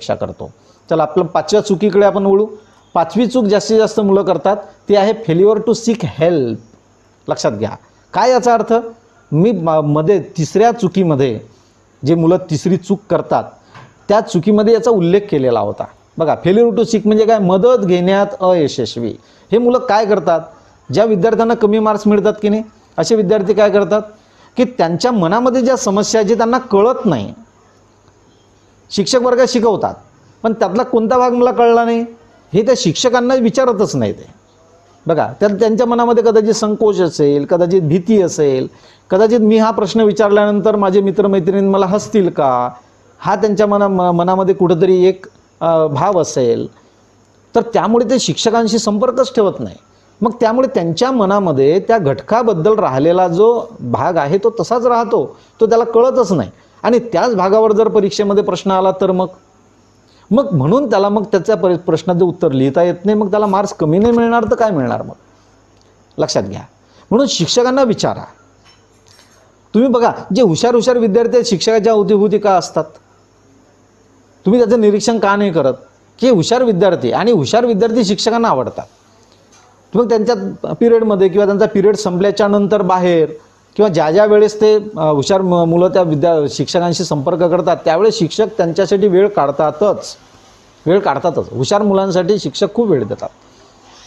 अपेक्षा करतो. चला आपलं पाचव्या चुकीकडे आपण वळू. पाचवी चूक जास्तीत जास्त मुलं करतात ती आहे फेल्युअर टू सीक हेल्प लक्षात घ्या. काय याचा अर्थ? मी म- मध्ये तिसऱ्या चुकीमध्ये जे मुलं तिसरी चूक करतात त्या चुकीमध्ये याचा उल्लेख केलेला होता. बघा फेल्युअर टू सीक म्हणजे काय? मदत घेण्यात अयशस्वी. हे मुलं काय करतात? ज्या विद्यार्थ्यांना कमी मार्क्स मिळतात की नाही? असे विद्यार्थी काय करतात? की त्यांच्या मनामध्ये ज्या समस्या आहेत, जे त्यांना कळत नाही शिक्षक वर्गात शिकवतात. पण त्यातला कोणता भाग मला कळला नाही. हे त्या शिक्षकांना विचारतच नाही ते. बघा त्यात त्यांच्या मनामध्ये कदाचित संकोच असेल कदाचित भीती असेल कदाचित मी हा प्रश्न विचारल्यानंतर माझे मित्रमैत्रिणी मला हसतील का? हा त्यांच्या मना म- मनामध्ये कुठंतरी एक भाव असेल. तर त्यामुळे ते शिक्षकांशी संपर्कच ठेवत नाही. मग त्यामुळे त्यांच्या मनामध्ये त्या घटकाबद्दल राहिलेला जो भाग आहे तो तसाच राहतो. तो त्याला कळतच नाही. आणि त्याच भागावर जर परीक्षेमध्ये प्रश्न आला तर मग? मग म्हणून त्याला मग त्याच्या परि प्रश्नाचं उत्तर लिहिता येत नाही मग त्याला मार्क्स कमी नाही मिळणार तर काय मिळणार मग? लक्षात घ्या. म्हणून शिक्षकांना विचारा. तुम्ही बघा जे हुशार हुशार विद्यार्थी आहेत शिक्षकाच्या अवतीभूती का असतात? तुम्ही त्याचं निरीक्षण का नाही करत? की हुशार विद्यार्थी आणि हुशार विद्यार्थी शिक्षकांना आवडतात. मग त्यांच्या पिरियडमध्ये किंवा त्यांचा पिरियड संपल्याच्या नंतर बाहेर किंवा ज्या ज्या वेळेस ते हुशार म- मुलं त्या विद्या शिक्षकांशी संपर्क करतात त्यावेळेस शिक्षक त्यांच्यासाठी वेळ काढतातच. वेळ काढतातच. हुशार मुलांसाठी शिक्षक खूप वेळ देतात.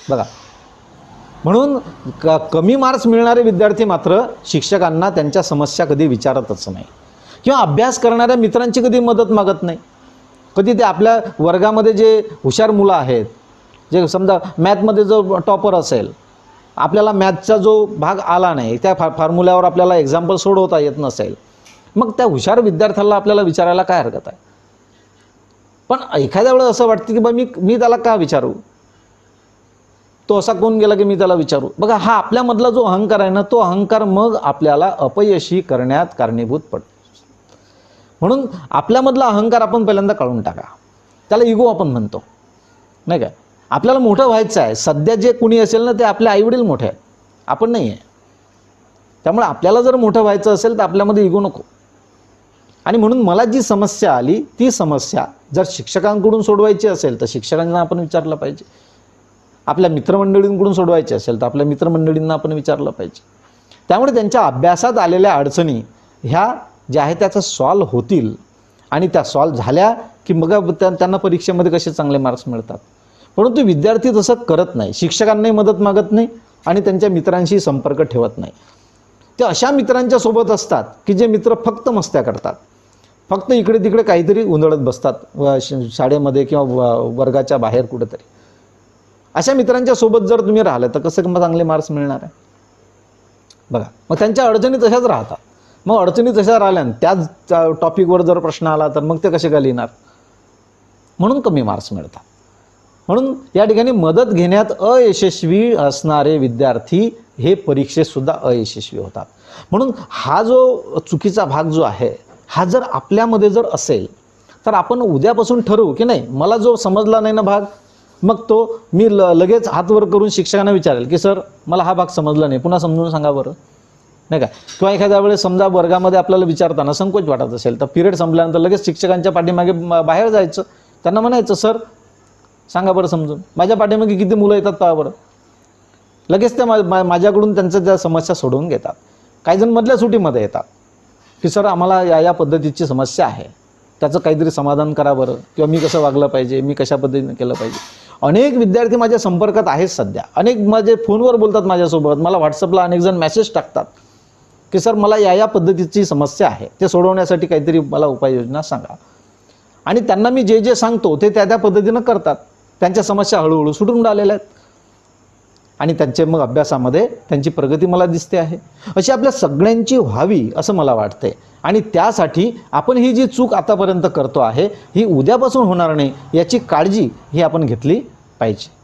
बघा. म्हणून क कमी मार्क्स मिळणारे विद्यार्थी मात्र शिक्षकांना त्यांच्या समस्या कधी विचारतच नाही. किंवा अभ्यास करणाऱ्या मित्रांची कधी मदत मागत नाही. कधी ते आपल्या वर्गामध्ये जे हुशार मुलं आहेत जे समजा मॅथमध्ये जो टॉपर असेल आपल्याला मॅथचा जो भाग आला नाही त्या फा फॉर्म्युल्यावर आपल्याला एक्झाम्पल सोडवता येत नसेल मग त्या हुशार विद्यार्थ्याला आपल्याला विचारायला काय हरकत आहे? पण एखाद्या वेळेस असं वाटतं की बा मी मी त्याला का विचारू? तो असा कोण गेला की मी त्याला विचारू? बघा हा आपल्यामधला जो अहंकार आहे ना तो अहंकार मग आपल्याला अपयशी करण्यात कारणीभूत पडतो. म्हणून आपल्यामधला अहंकार आपण पहिल्यांदा काढून टाका. त्याला इगो आपण म्हणतो. नाही काय आपल्याला मोठं व्हायचं आहे. सध्या जे कुणी असेल ना ते आपले आईवडील मोठे आहे आपण नाही आहे. त्यामुळे आपल्याला जर मोठं व्हायचं असेल तर आपल्यामध्ये इगो नको. आणि म्हणून मला जी समस्या आली ती समस्या जर शिक्षकांकडून सोडवायची असेल तर शिक्षकांना आपण विचारलं पाहिजे. आपल्या मित्रमंडळींकडून सोडवायची असेल तर आपल्या मित्रमंडळींना आपण विचारलं पाहिजे. त्यामुळे त्यांच्या अभ्यासात आलेल्या अडचणी ह्या ज्या आहेत त्याचा सॉल्व होतील. आणि त्या सॉल्व झाल्या की मग त्यांना परीक्षेमध्ये कसे चांगले मार्क्स मिळतात? परंतु विद्यार्थी तसं करत नाही. शिक्षकांनाही मदत मागत नाही आणि त्यांच्या मित्रांशी संपर्क ठेवत नाही. ते अशा मित्रांच्या सोबत असतात की जे मित्र फक्त मस्त्या करतात. फक्त इकडे तिकडे काहीतरी उंदळत बसतात व श- शाळेमध्ये किंवा व- वर्गाच्या बाहेर कुठेतरी. अशा मित्रांच्या सोबत जर तुम्ही राहिलं तर कसं मग चांगले मार्क्स मिळणार आहे? बघा मग त्यांच्या अडचणी तशाच राहतात. मग अडचणी तशा राहिल्या त्याच टॉपिकवर जर प्रश्न आला तर मग ते कसे काय लिहिणार? म्हणून कमी मार्क्स मिळतात. म्हणून या ठिकाणी मदत घेण्यात अयशस्वी असणारे विद्यार्थी हे परीक्षेतसुद्धा अयशस्वी होतात. म्हणून हा जो चुकीचा भाग जो आहे हा जर आपल्यामध्ये जर असेल तर आपण उद्यापासून ठरवू की नाही मला जो समजला नाही ना भाग मग तो मी ल लगेच हातवर करून शिक्षकांना विचारेल की सर मला हा भाग समजला नाही पुन्हा समजून सांगा बरं. नाही का? किंवा एखाद्या वेळेस समजा वर्गामध्ये आपल्याला विचारताना संकोच वाटत असेल तर पिरियड संपल्यानंतर लगेच शिक्षकांच्या पाठीमागे बाहेर जायचं. त्यांना म्हणायचं सर सांगा बरं समजून. माझ्या पाठीमागे किती मुलं येतात पहा बरं. लगेच त्या मा मा- माझ्याकडून त्यांच्या त्या समस्या सोडवून घेतात. काही जण मधल्या सुटीमध्ये येतात. की सर आम्हाला या या पद्धतीची समस्या आहे. त्याचं काहीतरी समाधान करा बरं. किंवा मी कसं वागलं पाहिजे? मी कशा पद्धतीने केलं पाहिजे? अनेक विद्यार्थी माझ्या संपर्कात आहेत सध्या. अनेक माझे फोनवर बोलतात माझ्यासोबत. मला व्हॉट्सअपला अनेक जण मेसेज टाकतात. की सर मला या या पद्धतीची समस्या आहे. ते सोडवण्यासाठी काहीतरी मला उपाययोजना सांगा. आणि त्यांना मी जे जे सांगतो ते त्या त्या पद्धतीनं करतात. त्यांच्या समस्या हळूहळू सुटून राहिलेल्या आहेत. आणि त्यांचे मग अभ्यासामध्ये त्यांची प्रगती मला दिसते आहे. अशी आपल्या सगळ्यांची व्हावी असं मला वाटतंय. आणि त्यासाठी आपण ही जी चूक आतापर्यंत करतो आहे ही उद्यापासून होणार नाही याची काळजी ही आपण घेतली पाहिजे.